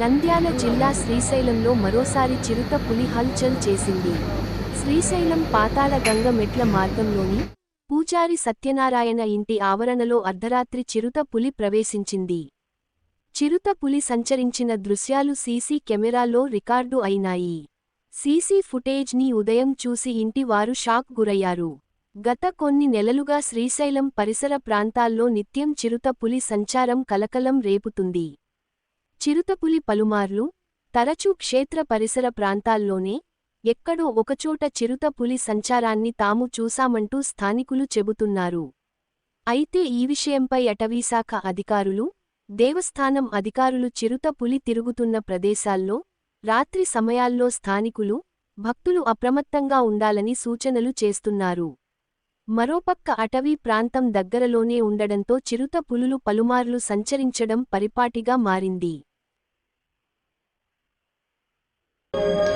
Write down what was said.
నంద్యాల జిల్లా శ్రీశైలంలో మరోసారి చిరుత పులి హల్చల్ చేసింది. శ్రీశైలం పాతాళ గంగ మెట్ల మార్గంలోని పూజారి సత్యనారాయణ ఇంటి ఆవరణలో అర్ధరాత్రి చిరుత పులి ప్రవేశించింది. చిరుత పులి సంచరించిన దృశ్యాలు సీసీ కెమెరాలో రికార్డు అయినాయి. సీసీ ఫుటేజ్ని ఉదయం చూసి ఇంటి వారు షాక్ గురయ్యారు. గత కొన్ని నెలలుగా శ్రీశైలం పరిసర ప్రాంతాల్లో నిత్యం చిరుత పులి సంచారం కలకలం రేపుతుంది. చిరుతపులి పలుమార్లు తరచూ క్షేత్ర పరిసర ప్రాంతాల్లోనే ఎక్కడో ఒకచోట చిరుత పులి సంచారాన్ని తాము చూశామంటూ స్థానికులు చెబుతున్నారు. అయితే ఈ విషయంపై అటవీశాఖ అధికారులు దేవస్థానం అధికారులు చిరుత పులి తిరుగుతున్న ప్రదేశాల్లో రాత్రి సమయాల్లో స్థానికులు భక్తులు అప్రమత్తంగా ఉండాలని సూచనలు చేస్తున్నారు. మరోపక్క అటవీ ప్రాంతం దగ్గరలోనే ఉండడంతో చిరుత పులులు పలుమార్లు సంచరించడం పరిపాటిగా మారింది.